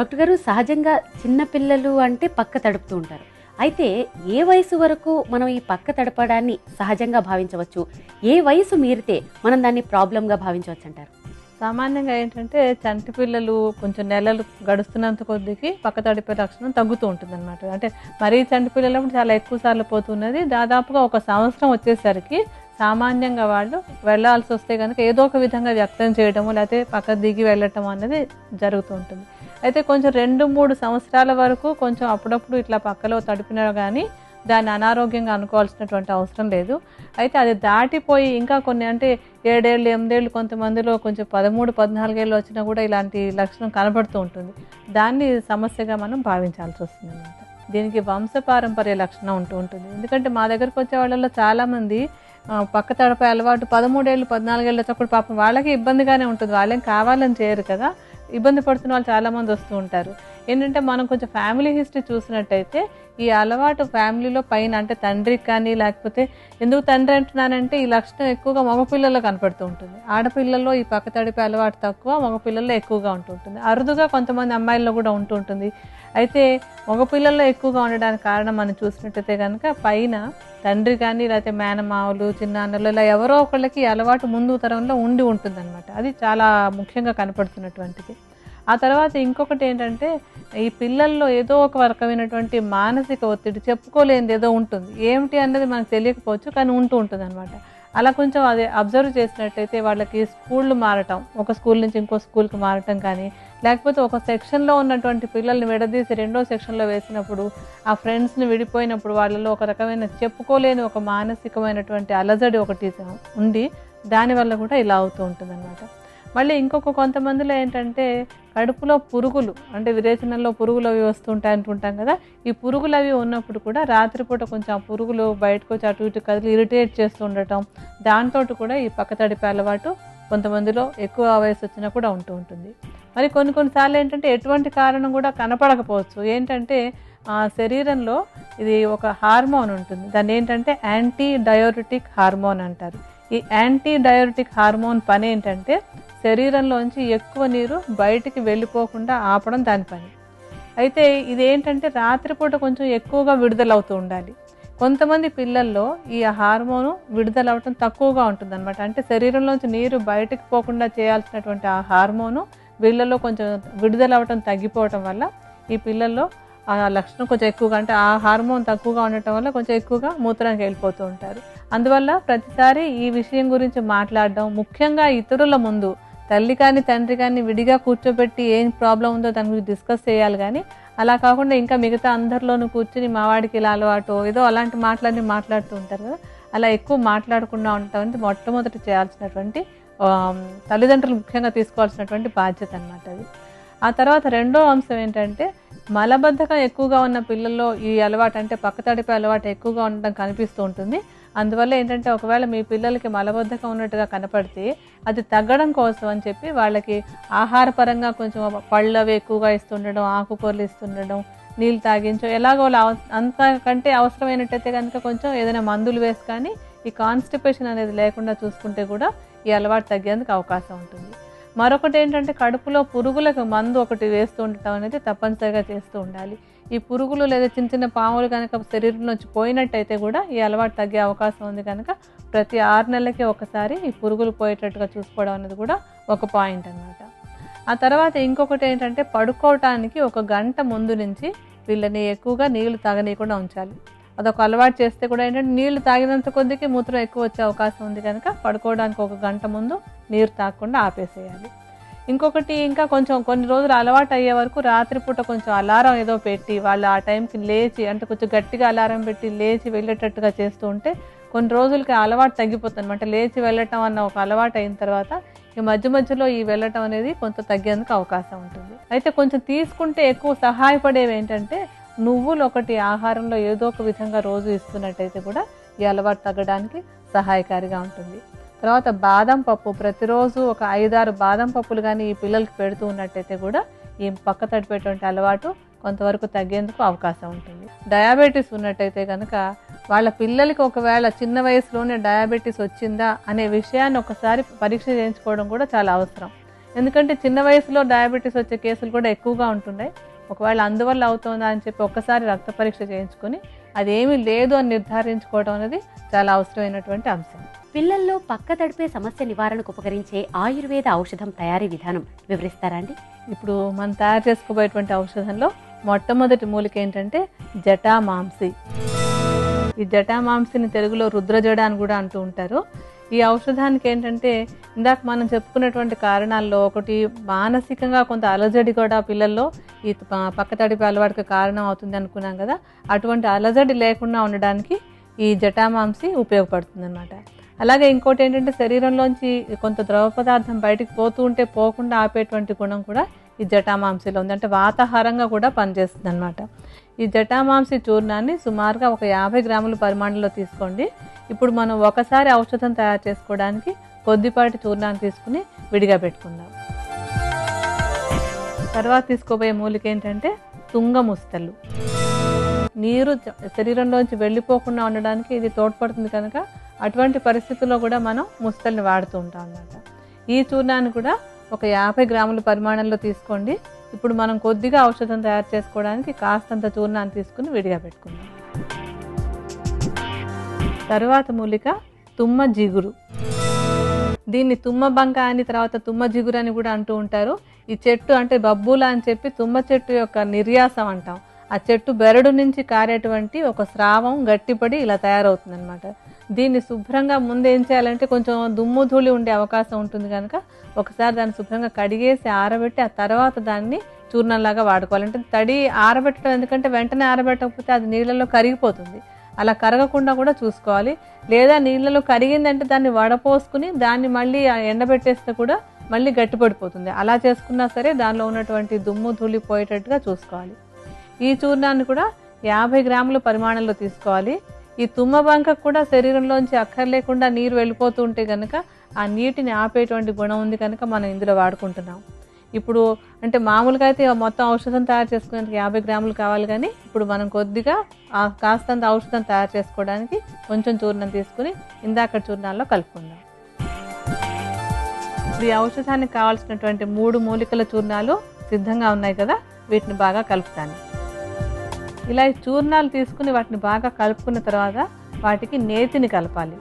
Doctor గారు సహజంగా చిన్నపిల్లలు అంటే పక్క తడుపుతూ ఉంటారు. అయితే ఏ వయసు వరకు మనం ఈ పక్క తడపడాన్ని సహజంగా భావించవచ్చు? ఏ వయసు మీరితే మనం దాన్ని ప్రాబ్లంగా భావించవచ్చు అంటారు సామాన్యంగా ఏంటంటే చంటి పిల్లలు కొంచెం నెలలు గడుస్తున్నంత కొద్దికి పక్క తడిపే లక్షణం తగ్గుతూ ఉంటుంది అనమాట అంటే మరీ చంటి పిల్లలు చాలా ఎక్కువ సార్లు పోతున్నది. దాదాపుగా ఒక సంవత్సరం వచ్చేసరికి సామాన్యంగా వాళ్ళు వెళ్ళాల్సి వస్తే కనుక ఏదో ఒక విధంగా వ్యక్తం చేయడము లేకపోతే పక్క దిగి వెళ్ళటం అనేది జరుగుతూ ఉంటుంది. అయితే కొంచెం రెండు మూడు సంవత్సరాల వరకు కొంచెం అప్పుడప్పుడు ఇట్లా పక్కలో తడిపినా కానీ దాన్ని అనారోగ్యంగా అనుకోవాల్సినటువంటి అవసరం లేదు. అయితే అది దాటిపోయి ఇంకా కొన్ని అంటే ఏడేళ్ళు ఎనిమిదేళ్ళు కొంతమందిలో కొంచెం పదమూడు పద్నాలుగేళ్ళు వచ్చినా కూడా ఇలాంటి లక్షణం కనబడుతూ ఉంటుంది. దాన్ని సమస్యగా మనం భావించాల్సి వస్తుంది అనమాట దీనికి వంశపారంపర్య లక్షణం ఉంటూ ఉంటుంది. ఎందుకంటే మా దగ్గరకు వచ్చే వాళ్ళలో చాలామంది పక్క తడపై అలవాటు పదమూడేళ్ళు పద్నాలుగేళ్ళు వచ్చినప్పుడు పాపం వాళ్ళకి ఇబ్బందిగానే ఉంటుంది. వాళ్ళేం కావాలని చేయరు కదా. ఇబ్బంది పడుతున్న వాళ్ళు చాలామంది వస్తూ ఉంటారు. ఏంటంటే మనం కొంచెం ఫ్యామిలీ హిస్టరీ చూసినట్టయితే ఈ అలవాటు ఫ్యామిలీలో పైన అంటే తండ్రికి కానీ లేకపోతే ఎందుకు తండ్రి అంటున్నానంటే ఈ లక్షణం ఎక్కువగా మగపిల్లల్లో కనపడుతూ ఉంటుంది. ఆడపిల్లల్లో ఈ పక్క తడిపే అలవాటు తక్కువ మగపిల్లల్లో ఎక్కువగా ఉంటూ ఉంటుంది. అరుదుగా కొంతమంది అమ్మాయిల్లో కూడా ఉంటూ ఉంటుంది. అయితే మగపిల్లల్లో ఎక్కువగా ఉండడానికి కారణం మనం చూసినట్టయితే కనుక పైన తండ్రి కానీ లేకపోతే మేనమావులు చిన్నాన్నలు ఇలా ఎవరో ఒకళ్ళకి అలవాటు ముందు తరంలో ఉండి ఉంటుందన్నమాట. అది చాలా ముఖ్యంగా కనపడుతున్నటువంటిది. ఆ తర్వాత ఇంకొకటి ఏంటంటే ఈ పిల్లల్లో ఏదో ఒక రకమైనటువంటి మానసిక ఒత్తిడి చెప్పుకోలేనిది ఏదో ఉంటుంది. ఏమిటి అన్నది మనకు తెలియకపోవచ్చు కానీ ఉంటూ ఉంటుంది అనమాట అలా కొంచెం అది అబ్జర్వ్ చేసినట్టయితే వాళ్ళకి స్కూళ్ళు మారటం ఒక స్కూల్ నుంచి ఇంకో స్కూల్కి మారటం కానీ లేకపోతే ఒక సెక్షన్లో ఉన్నటువంటి పిల్లల్ని విడదీసి రెండో సెక్షన్లో వేసినప్పుడు ఆ ఫ్రెండ్స్ని విడిపోయినప్పుడు వాళ్ళలో ఒక రకమైన చెప్పుకోలేని ఒక మానసికమైనటువంటి అలజడి ఒకటి ఉండి దానివల్ల కూడా ఇలా అవుతూ ఉంటుంది మళ్ళీ ఇంకొక కొంతమందిలో ఏంటంటే కడుపులో పురుగులు అంటే విరేచనంలో పురుగులు అవి వస్తుంటాయి అంటుంటాం కదా ఈ పురుగులు అవి ఉన్నప్పుడు కూడా రాత్రిపూట కొంచెం ఆ పురుగులు బయటకు వచ్చి అటు ఇటు కదిలి ఇరిటేట్ చేస్తూ ఉండటం దాంతో కూడా ఈ పక్క తడిపే అలవాటు కొంతమందిలో ఎక్కువ వయసు వచ్చినా కూడా ఉంటూ ఉంటుంది. మరి కొన్ని కొన్నిసార్లు ఏంటంటే ఎటువంటి కారణం కూడా కనపడకపోవచ్చు. ఏంటంటే ఆ శరీరంలో ఇది ఒక హార్మోన్ ఉంటుంది. దాన్ని ఏంటంటే యాంటీ డయోరిటిక్ హార్మోన్ అంటారు. ఈ యాంటీ డయాబెటిక్ హార్మోన్ పని ఏంటంటే శరీరంలోంచి ఎక్కువ నీరు బయటికి వెళ్ళిపోకుండా ఆపడం దాని పని. అయితే ఇది ఏంటంటే రాత్రిపూట కొంచెం ఎక్కువగా విడుదలవుతూ ఉండాలి. కొంతమంది పిల్లల్లో ఈ హార్మోను విడుదలవటం తక్కువగా ఉంటుంది అనమాట అంటే శరీరంలోంచి నీరు బయటకు పోకుండా చేయాల్సినటువంటి ఆ హార్మోను వీళ్ళలో కొంచెం విడుదలవటం తగ్గిపోవటం వల్ల ఈ పిల్లల్లో ఆ లక్షణం కొంచెం ఎక్కువగా అంటే ఆ హార్మోన్ తక్కువగా ఉండటం వల్ల కొంచెం ఎక్కువగా మూత్రానికి వెళ్ళిపోతూ ఉంటారు. అందువల్ల ప్రతిసారి ఈ విషయం గురించి మాట్లాడడం ముఖ్యంగా ఇతరుల ముందు తల్లి కానీ తండ్రి కానీ విడిగా కూర్చోబెట్టి ఏం ప్రాబ్లం ఉందో దాని గురించి డిస్కస్ చేయాలి కానీ అలా కాకుండా ఇంకా మిగతా అందరిలోనూ కూర్చుని మావాడికి ఇలా అలవాటు ఏదో అలాంటి మాటలన్నీ మాట్లాడుతూ ఉంటారు కదా అలా ఎక్కువ మాట్లాడకుండా ఉండటం అనేది మొట్టమొదటి చేయాల్సినటువంటి తల్లిదండ్రులు ముఖ్యంగా తీసుకోవాల్సినటువంటి బాధ్యత అన్నమాట అది. ఆ తర్వాత రెండో అంశం ఏంటంటే మలబద్ధకం ఎక్కువగా ఉన్న పిల్లల్లో ఈ అలవాటు అంటే పక్కతడిపై అలవాటు ఎక్కువగా ఉండడం కనిపిస్తూ ఉంటుంది. అందువల్ల ఏంటంటే ఒకవేళ మీ పిల్లలకి మలబద్ధకం ఉన్నట్టుగా కనపడితే అది తగ్గడం కోసం అని చెప్పి వాళ్ళకి ఆహారపరంగా కొంచెం పళ్ళు అవి ఎక్కువగా ఇస్తుండడం ఆకుకూరలు ఇస్తుండడం నీళ్ళు తాగించడం ఎలాగో అవ- అంతకంటే అవసరమైనట్టయితే కనుక కొంచెం ఏదైనా మందులు వేసి కానీ ఈ కాన్స్టిపేషన్ అనేది లేకుండా చూసుకుంటే కూడా ఈ అలవాటు తగ్గేందుకు అవకాశం ఉంటుంది. మరొకటి ఏంటంటే కడుపులో పురుగులకు మందు ఒకటి వేస్తూ ఉండటం అనేది తప్పనిసరిగా చేస్తూ ఉండాలి. ఈ పురుగులు లేదా చిన్న చిన్న పాములు కనుక శరీరంలోంచి పోయినట్టయితే కూడా ఈ అలవాటు తగ్గే అవకాశం ఉంది కనుక ప్రతి ఆరు నెలలకి ఒకసారి ఈ పురుగులు పోయేటట్టుగా చూసుకోవడం అనేది కూడా ఒక పాయింట్ అన్నమాట. ఆ తర్వాత ఇంకొకటి ఏంటంటే పడుకోవటానికి ఒక గంట ముందు నుంచి వీళ్ళని ఎక్కువగా నీళ్ళు తాగనీయకుండా ఉంచాలి. అదొక అలవాటు చేస్తే కూడా ఏంటంటే నీళ్ళు తాగినంత కొద్దికి మూత్రం ఎక్కువ వచ్చే అవకాశం ఉంది కనుక పడుకోవడానికి ఒక గంట ముందు నీరు తాగకుండా ఆపేసేయాలి. ఇంకొకటి ఇంకా కొంచెం కొన్ని రోజులు అలవాటు అయ్యే వరకు రాత్రిపూట కొంచెం అలారం ఏదో పెట్టి వాళ్ళు ఆ టైంకి లేచి అంటే కొంచెం గట్టిగా అలారం పెట్టి లేచి వెళ్ళేటట్టుగా చేస్తూ ఉంటే కొన్ని రోజులకి అలవాటు తగ్గిపోతుంది అనమాట. లేచి వెళ్ళటం అన్న ఒక అలవాటు అయిన తర్వాత ఈ మధ్య మధ్యలో ఈ వెళ్ళటం అనేది కొంత తగ్గేందుకు అవకాశం ఉంటుంది. అయితే కొంచెం తీసుకుంటే ఎక్కువ సహాయపడేవి ఏంటంటే నువ్వులు ఒకటి ఆహారంలో ఏదో ఒక విధంగా రోజు ఇస్తున్నట్టయితే కూడా ఈ అలవాటు తగ్గడానికి సహాయకారిగా ఉంటుంది. తర్వాత బాదం పప్పు ప్రతిరోజు ఒక ఐదారు బాదం పప్పులు కానీ ఈ పిల్లలకి పెడుతూ ఉన్నట్టయితే కూడా ఈ పక్క తడిపేటువంటి అలవాటు కొంతవరకు తగ్గేందుకు అవకాశం ఉంటుంది. డయాబెటీస్ ఉన్నట్టయితే కనుక వాళ్ళ పిల్లలకి ఒకవేళ చిన్న వయసులోనే డయాబెటీస్ వచ్చిందా అనే విషయాన్ని ఒకసారి పరీక్ష చేయించుకోవడం కూడా చాలా అవసరం. ఎందుకంటే చిన్న వయసులో డయాబెటీస్ వచ్చే కేసులు కూడా ఎక్కువగా ఉంటున్నాయి. ఒకవేళ అందువల్ల అవుతుందా అని చెప్పి ఒక్కసారి రక్త పరీక్ష చేయించుకొని అదేమీ లేదు అని నిర్ధారించుకోవడం అనేది చాలా అవసరమైనటువంటి అంశం. పిల్లల్లో పక్క తడిపే సమస్య నివారణకు ఉపకరించే ఆయుర్వేద ఔషధం తయారీ విధానం వివరిస్తారా అండి? ఇప్పుడు మనం తయారు చేసుకోబోయేటువంటి ఔషధంలో మొట్టమొదటి మూలిక ఏంటంటే జటామాంసి ఈ జటామాంసిని తెలుగులో రుద్రజడ అని కూడా అంటూ ఉంటారు. ఈ ఔషధానికి ఏంటంటే ఇందాక మనం చెప్పుకున్నటువంటి కారణాల్లో ఒకటి మానసికంగా కొంత అలజడి కూడా పిల్లల్లో ఈ ప- పక్క అలవాటుకి కారణం అవుతుంది అనుకున్నాం కదా అటువంటి అలజడి లేకుండా ఉండడానికి ఈ జటామాంసి ఉపయోగపడుతుంది అనమాట అలాగే ఇంకోటి ఏంటంటే శరీరంలోంచి కొంత ద్రవ పదార్థం బయటికి పోతూ ఉంటే పోకుండా ఆపేటువంటి గుణం కూడా ఈ జటామాంసిలో ఉంది. అంటే వాతాహారంగా కూడా పనిచేస్తుంది అనమాట ఈ జటామాంసి చూర్ణాన్ని సుమారుగా ఒక యాభై గ్రాముల పరిమాణంలో తీసుకోండి. ఇప్పుడు మనం ఒకసారి ఔషధం తయారు చేసుకోవడానికి కొద్దిపాటి చూర్ణాన్ని తీసుకుని విడిగా పెట్టుకుందాం. తర్వాత తీసుకోబోయే మూలిక ఏంటంటే తుంగ ముస్తలు నీరు శరీరంలోంచి వెళ్ళిపోకుండా ఉండడానికి ఇది తోడ్పడుతుంది కనుక అటువంటి పరిస్థితుల్లో కూడా మనం ముస్తల్ని వాడుతూ ఉంటాం అన్నమాట. ఈ చూర్ణాన్ని కూడా ఒక యాభై గ్రాముల పరిమాణంలో తీసుకోండి. ఇప్పుడు మనం కొద్దిగా ఔషధం తయారు చేసుకోవడానికి కాస్తంత చూర్ణాన్ని తీసుకుని విడిగా పెట్టుకుందాం. తర్వాత మూలిక తుమ్మ జిగురు. దీన్ని తుమ్మ బంక అని తర్వాత తుమ్మ జిగురు అని కూడా అంటూ ఉంటారు. ఈ చెట్టు అంటే బబ్బుల అని చెప్పి తుమ్మ చెట్టు యొక్క నిర్యాసం అంటాం. ఆ చెట్టు బెరడు నుంచి కారేటువంటి ఒక స్రావం గట్టిపడి ఇలా తయారవుతుంది అనమాట దీన్ని శుభ్రంగా ముందు ఏం చేయాలంటే కొంచెం దుమ్ము ధూళి ఉండే అవకాశం ఉంటుంది కనుక ఒకసారి దాన్ని శుభ్రంగా కడిగేసి ఆరబెట్టి ఆ తర్వాత దాన్ని చూర్ణంలాగా వాడుకోవాలి. అంటే తడి ఆరబెట్టడం ఎందుకంటే వెంటనే ఆరబెట్టకపోతే అది నీళ్ళలో కరిగిపోతుంది. అలా కరగకుండా కూడా చూసుకోవాలి. లేదా నీళ్ళలో కరిగిందంటే దాన్ని వడపోసుకుని దాన్ని మళ్ళీ ఎండబెట్టేస్తే కూడా మళ్ళీ గట్టిపడిపోతుంది. అలా చేసుకున్నా సరే దానిలో ఉన్నటువంటి దుమ్ము ధూళి పోయేటట్టుగా చూసుకోవాలి. ఈ చూర్ణాన్ని కూడా యాభై గ్రాముల పరిమాణంలో తీసుకోవాలి. ఈ తుమ్మ బంక కూడా శరీరంలోంచి అక్కర్లేకుండా నీరు వెళ్ళిపోతూ ఉంటే కనుక ఆ నీటిని ఆపేటువంటి గుణం ఉంది కనుక మనం ఇందులో వాడుకుంటున్నాం. ఇప్పుడు అంటే మామూలుగా అయితే మొత్తం ఔషధం తయారు చేసుకునేందుకు యాభై గ్రాములు కావాలి కానీ ఇప్పుడు మనం కొద్దిగా ఆ కాస్తంత ఔషధం తయారు చేసుకోవడానికి కొంచెం చూర్ణం తీసుకుని ఇందాక చూర్ణాల్లో కలుపుకుందాం. ఈ ఔషధానికి కావాల్సినటువంటి మూడు మూలికల చూర్ణాలు సిద్ధంగా ఉన్నాయి కదా వీటిని బాగా కలుపుతాను. ఇలా ఈ చూర్ణాలు తీసుకుని వాటిని బాగా కలుపుకున్న తర్వాత వాటికి నేతిని కలపాలి.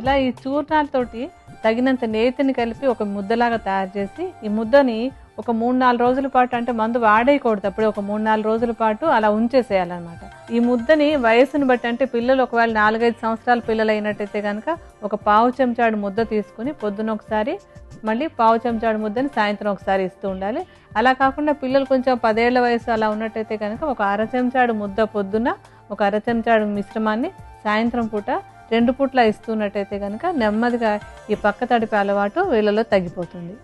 ఇలా ఈ చూర్ణాలతోటి తగినంత నేతిని కలిపి ఒక ముద్దలాగా తయారు చేసి ఈ ముద్దని ఒక మూడు నాలుగు రోజుల పాటు అంటే మందు వాడేయకూడదు. అప్పుడే ఒక మూడు నాలుగు రోజుల పాటు అలా ఉంచేసేయాలన్నమాట. ఈ ముద్దని వయసును బట్టి అంటే పిల్లలు ఒకవేళ నాలుగైదు సంవత్సరాల పిల్లలు అయినట్టయితే కనుక ఒక పావు చెంచాడు ముద్ద తీసుకుని పొద్దున ఒకసారి మళ్ళీ పావు చెంచాడు ముద్దని సాయంత్రం ఒకసారి ఇస్తూ ఉండాలి. అలా కాకుండా పిల్లలు కొంచెం పదేళ్ళ వయసు అలా ఉన్నట్టయితే కనుక ఒక అర చెంచాడు ముద్ద పొద్దున ఒక అర చెంచాడు మిశ్రమాన్ని సాయంత్రం పూట రెండు పూట్ల ఇస్తున్నట్టయితే కనుక నెమ్మదిగా ఈ పక్క తడిపే అలవాటు వీళ్ళలో తగ్గిపోతుంది.